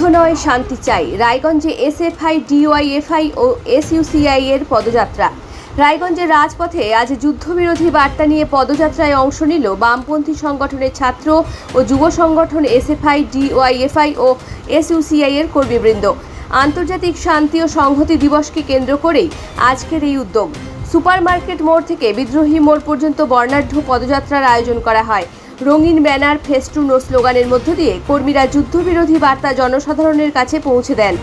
যুদ্ধ নয় শান্তি চাই। রায়গঞ্জে এসএফআই, ডিওয়াইএফআই ও এসইউসিআই এর পদযাত্রা। রায়গঞ্জের রাজপথে আজ যুদ্ধবিরোধী বার্তা নিয়ে পদযাত্রায় অংশ নিল বামপন্থী সংগঠনের ছাত্র ও যুব সংগঠন এসএফআই, ডিওয়াইএফআই ও এসইউসিআই এর কর্মীবৃন্দ। আন্তর্জাতিক শান্তি ও সংহতি দিবসকে কেন্দ্র করেই আজকের এই উদ্যোগ। সুপারমার্কেট মোড় থেকে বিদ্রোহী মোড় পর্যন্ত বর্ণাঢ্য পদযাত্রার আয়োজন করা হয়। রঙিন ব্যানার, ফেস্টুন ও স্লোগানের মধ্য দিয়ে কর্মীরা যুদ্ধবিরোধী বার্তা জনসাধারণের কাছে পৌঁছে দেন।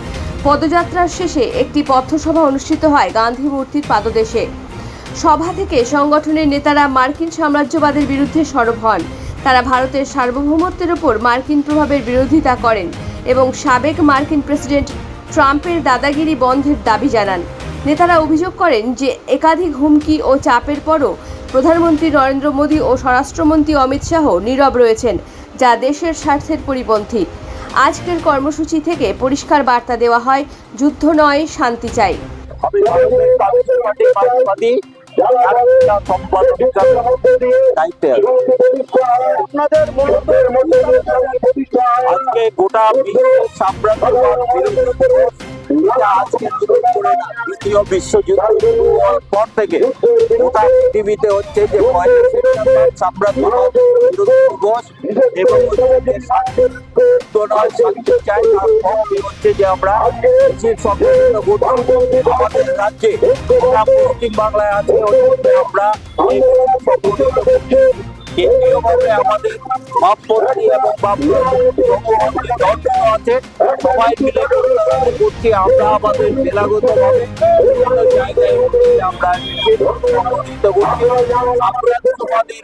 পদযাত্রার শেষে একটি পথসভা অনুষ্ঠিত হয় গান্ধী মূর্তির পাদদেশে। সভা থেকে সংগঠনের নেতারা মার্কিন সাম্রাজ্যবাদের বিরুদ্ধে সরব হন। তারা ভারতের সার্বভৌমত্বের ওপর মার্কিন প্রভাবের বিরোধিতা করেন এবং সাবেক মার্কিন প্রেসিডেন্ট ট্রাম্পের দাদাগিরি বন্ধের দাবি জানান। নেতারা অভিযোগ করেন যে একাধিক হুমকি ও চাপের পরও প্রধানমন্ত্রী নরেন্দ্র মোদী ও স্বরাষ্ট্রমন্ত্রী অমিত শাহ নীরব রয়েছেন যা দেশের স্বার্থের পরিপন্থী। আজকের কর্মসূচি থেকে পরিষ্কার বার্তা দেওয়া হয় যুদ্ধ নয় শান্তি চাই। আজকে গোটা বিশ্বের সাম্রাজ্যবাদ বিরোধী। দ্বিতীয় বিশ্বযুদ্ধ হওয়ার পর থেকে গোটা পৃথিবীতে হচ্ছে যে সাম্রাজ্যবাদ দিবস এবং হচ্ছে যে আমরা আমাদের রাজ্যে পশ্চিম বাংলায় আছে আমরা কেন্দ্রীয়ভাবে আমাদের বামপন্থী এবং বামপন্থী আছে। সবাই মিলে করছি আমরা আমাদের জেলাগতভাবে বিভিন্ন জায়গায় আমরা করছি। আমরা তোমাদের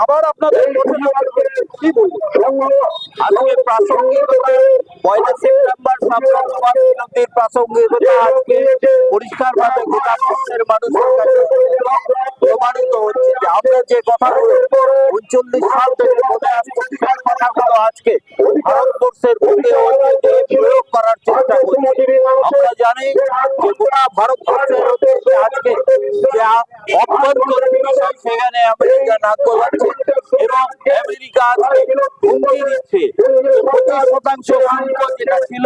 আবার আপনার আজকে প্রাসঙ্গিকতা পয়লা বিরোধীর প্রাসঙ্গিকতা আজকে পরিষ্কারভাবে গোটা বিশ্বের মানুষের আমরা কথাগুলো উনচল্লিশ আজকে ভারতবর্ষের বুকে প্রয়োগ করার চেষ্টা করছি জানি যে আজকে সেখানে আমেরিকা নাক এবং আমেরিকা হুমকি দিচ্ছে। পঁচিশ শতাংশ শুল্ক যেটা ছিল,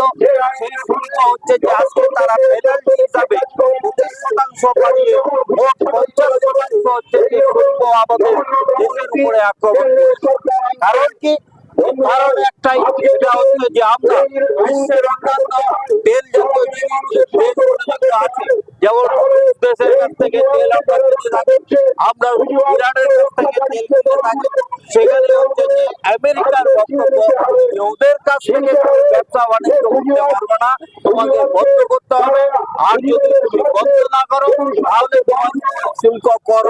সেই শুল্ক হচ্ছে যে আজকে তারা পেনাল্টি হিসাবে পঁচিশ শতাংশ বাড়িয়ে মোট পঞ্চাশ শতাংশ হচ্ছে যে শুল্ক আমাদের দেশের উপরে আক্রমণ। কারণ কি? কারণ ওদের কাছ থেকে ব্যবসা বাণিজ্য করতে পারবে না তোমাকে বন্ধ করতে হবে আর যদি তুমি বন্ধ না করো তাহলে তোমার শুল্ক কর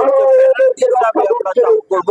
আমরা চালু করব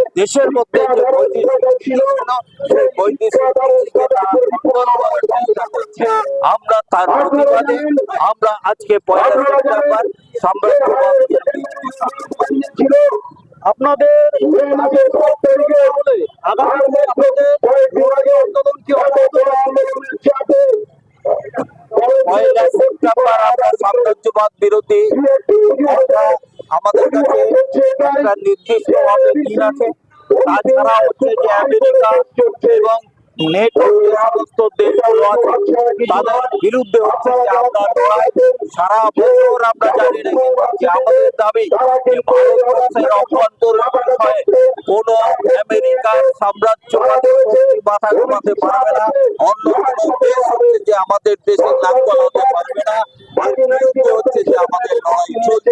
দেশের মধ্যে যে আমরা তার প্রতিবাদে আমরা আজকে পয়লা সেপ্টেম্বর আপনাদের আগামী দিনে আপনাদের আন্দোলন কি পয়লা সেপ্টেম্বর আমরা সাম্রাজ্যবাদ বিরোধী আমাদের কাছে একটা নির্দিষ্ট আছে তাছাড়া হচ্ছে যে আমেরিকা এবং নেটো যে সমস্ত দেশগুলো আছে তাদের বিরুদ্ধে হচ্ছে যে আমরা লড়াই সারা বছর আমরা জানি রেখে যে আমাদের দাবি যে ভারতবর্ষের অভ্যন্তরীণ বিষয়ে কোন আমেরিকার সাম্রাজ্যবাদী মাথা ঘুমাতে পারবে না অন্য কোনো দেশ হচ্ছে যে আমাদের দেশে নাক গলাতে পারবে না বিরুদ্ধে হচ্ছে যে আমাদের লড়াই চলছে